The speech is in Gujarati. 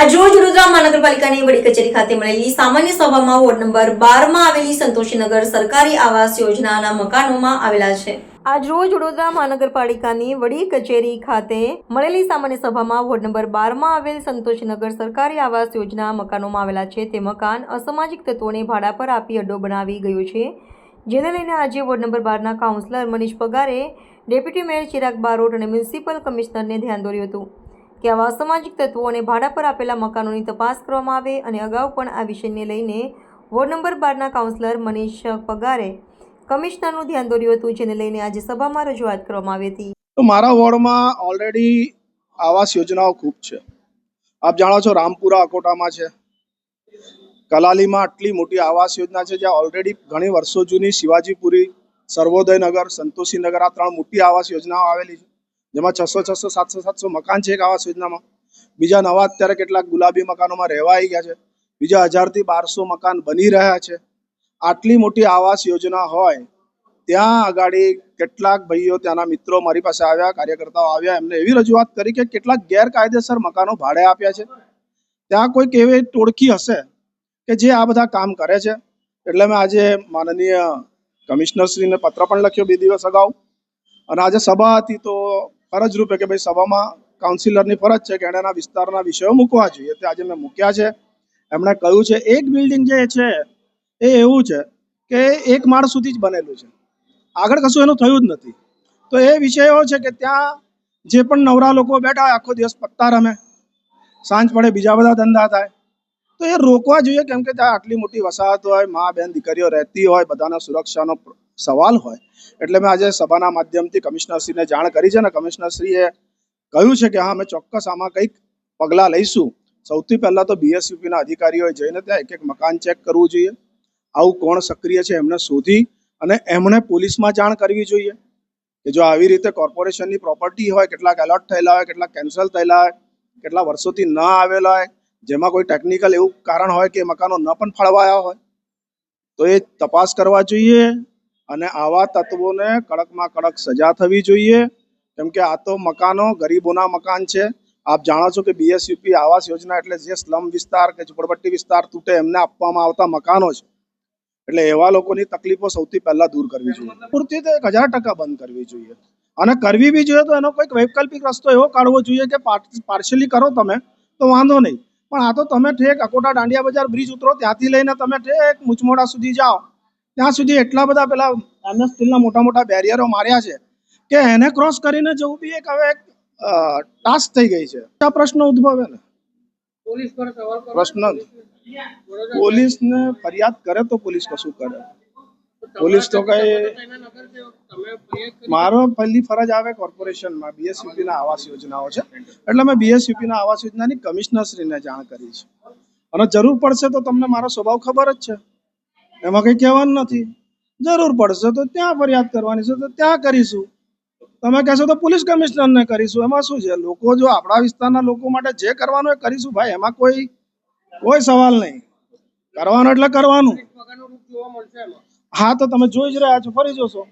આજ રોજ વડોદરા મહાનગરપાલિકાની વડી કચેરી ખાતે મળેલી સામાન્ય સભામાં વોર્ડ નંબર બારમાં આવેલી સંતોષીનગર સરકારી આવાસ યોજનાના મકાનોમાં આવેલા છે. આજ રોજ વડોદરા મહાનગરપાલિકાની વડી કચેરી ખાતે મળેલી સામાન્ય સભામાં વોર્ડ નંબર બારમાં આવેલ સંતોષીનગર સરકારી આવાસ યોજના મકાનોમાં આવેલા છે. તે મકાન અસામાજિક તત્વોને ભાડા પર આપી અડ્ડો બનાવી ગયું છે. જેને લઈને આજે વોર્ડ નંબર બારના councillor Manish Pagare deputy mayor Chirag Barot અને મ્યુનિસિપલ કમિશનરને ધ્યાન દોર્યું હતું. કે આવા અસામાજિક તત્વોને ભાડા પર આપેલા મકાનોની તપાસ કરવામાં આવે અને અગાઉ પણ આ વિષયને લઈને વોર્ડ નંબર બારના કાઉન્સિલર મનીષ પગારે કમિશનરનું ધ્યાન દોર્યું હતું, જેને લઈને આજે સભામાં રજૂઆત કરવામાં આવી હતી. તો મારા વોર્ડમાં ઓલરેડી આવાસ યોજનાઓ ખૂબ છે. આપ જાણો છો રામપુરા અકોટામાં છે. કલાલીમાં આટલી મોટી આવાસ યોજના છે, જ્યાં ઓલરેડી ઘણી વર્ષો જૂની શિવાજીપુરી સર્વોદયનગર સંતોષીનગર આ ત્રણ મોટી આવાસ યોજનાઓ આવેલી છે. જેમાં છસો છસો, સાતસો સાતસો મકાન છે એક આવાસ યોજનામાં બીજા નવા અત્યારે કેટલાક ગુલાબી મકાનોમાં રહેવા આવી ગયા છે. બીજા હજારથી બારસો મકાન બની રહ્યા છે. આટલી મોટી આવાસ યોજના હોય, ત્યાં આગાડી કેટલાક ભાઈઓ, ત્યાંના મિત્રો મારી પાસે આવ્યા, કાર્યકર્તાઓ આવ્યા, એમને એવી રજૂઆત કરી કે કેટલાક ગેરકાયદેસર મકાનો ભાડે આપ્યા છે. ત્યાં કોઈક એવી ટોળકી હશે કે જે આ બધા કામ કરે છે. એટલે મેં આજે માનનીય કમિશનરશ્રીને પત્ર પણ લખ્યો બે દિવસ અગાઉ. અને આજે સભા હતી તો ફરજ રૂપે કે ભાઈ સભામાં કાઉન્સિલરની ફરજ છે કે એને વિસ્તારના વિષયો મૂકવા જોઈએ. તે આજે મેં મૂક્યા છે. એમણે કહ્યું છે, એક બિલ્ડિંગ જે છે, એ એવું છે કે એક માળ સુધી જ બનેલું છે. આગળ કશું એનું થયું જ નથી. તો એ વિષય છે કે ત્યાં જે પણ નવરા લોકો બેઠા હોય, આખો દિવસ પત્તા રમે. સાંજ પડે, બીજા બધા ધંધા થાય. તો એ રોકવા જોઈએ, કેમ કે ત્યાં આટલી મોટી વસાહત હોય, મા, બેન, દીકરીઓ રહેતી હોય, બધાના સુરક્ષાનો સવાલ હોય, એટલે મેં આજે સભાના માધ્યમથી કમિશનરશ્રીને જાણ કરી છે ને કમિશનરશ્રીએ કહ્યું છે કે હા, અમે ચોક્કસ આમાં કંઈક પગલાં લઈશું. સૌથી પહેલાં તો બીએસયુપીના અધિકારીઓએ જઈને ત્યાં એક એક મકાન ચેક કરવું જોઈએ. આવું કોણ સક્રિય છે એમને શોધી અને એમણે પોલીસમાં જાણ કરવી જોઈએ કે જો આવી રીતે કોર્પોરેશનની પ્રોપર્ટી હોય, કેટલાક એલોટ થયેલા હોય, કેટલાક કેન્સલ થયેલા હોય, કેટલા વર્ષોથી ન આવેલા હોય, જેમાં કોઈ ટેકનિકલ એવું કારણ હોય કે મકાનો ન પણ ફાળવાયા હોય, તો એ તપાસ કરવા જોઈએ. અને આવા તત્વોને કડકમાં કડક સજા થવી જોઈએ. કેમ કે આ તો મકાનો, ગરીબોના મકાન છે. આપ જાણો છો કે બીએસયુપી આવાસ યોજના એટલે જે સ્લમ વિસ્તાર કે ઝુંપડપટ્ટી વિસ્તાર તૂટે એમને આપવામાં આવતા મકાનો છે. એટલે એવા લોકોની તકલીફો સૌથી પહેલા દૂર કરવી જોઈએ. પૂરતી તો એક હજાર ટકા બંધ કરવી જોઈએ. અને કરવી બી જોઈએ તો એનો કોઈક વૈકલ્પિક રસ્તો એવો કાઢવો જોઈએ કે પાર્શિયલી કરો તમે, તો વાંધો નહીં. પણ આ તો તમે ઠેક અકોટા દાંડિયા બજાર બ્રિજ ઉતરો ત્યાંથી લઈને તમે ઠેક મુચમોડા સુધી જાઓ. ત્યાં સુધી એટલા બધા પેલા એમએસ સ્ટીલના મોટા મોટા બેરિયરો માર્યા છે કે એને ક્રોસ કરીને જવું બી એક હવે એક ટાસ્ક થઈ ગઈ છે. આ પ્રશ્ન ઉદ્ભવે ને. પ્રશ્ન પોલીસને ફરિયાદ કરે તો પોલીસ કશું કરે. પોલીસ તો કઈ મારો પહેલી ફરજ આવે કોર્પોરેશનમાં બીએસયુપી ના આવાસ યોજનાઓ છે. એટલે મેં બીએસયુપી ના આવાસ યોજનાની કમિશનરશ્રીને જાણ કરી છે. અને જરૂર પડશે તો તમને મારો સ્વભાવ ખબર જ છે. એમાં કંઈ કહેવાનું નથી. જરૂર પડશે તો ત્યાં ફરિયાદ કરવાની છે તો ત્યાં કરીશું. તમે કહેશો તો પોલીસ કમિશનરને કરીશું. એમાં શું છે? લોકો જો આપણા વિસ્તારના લોકો માટે જે કરવાનું એ કરીશું ભાઈ. એમાં કોઈ કોઈ સવાલ નહીં. કરવાનું એટલે કરવાનું. હા તો તમે જોઈ જ રહ્યા છો. ફરી જોશો.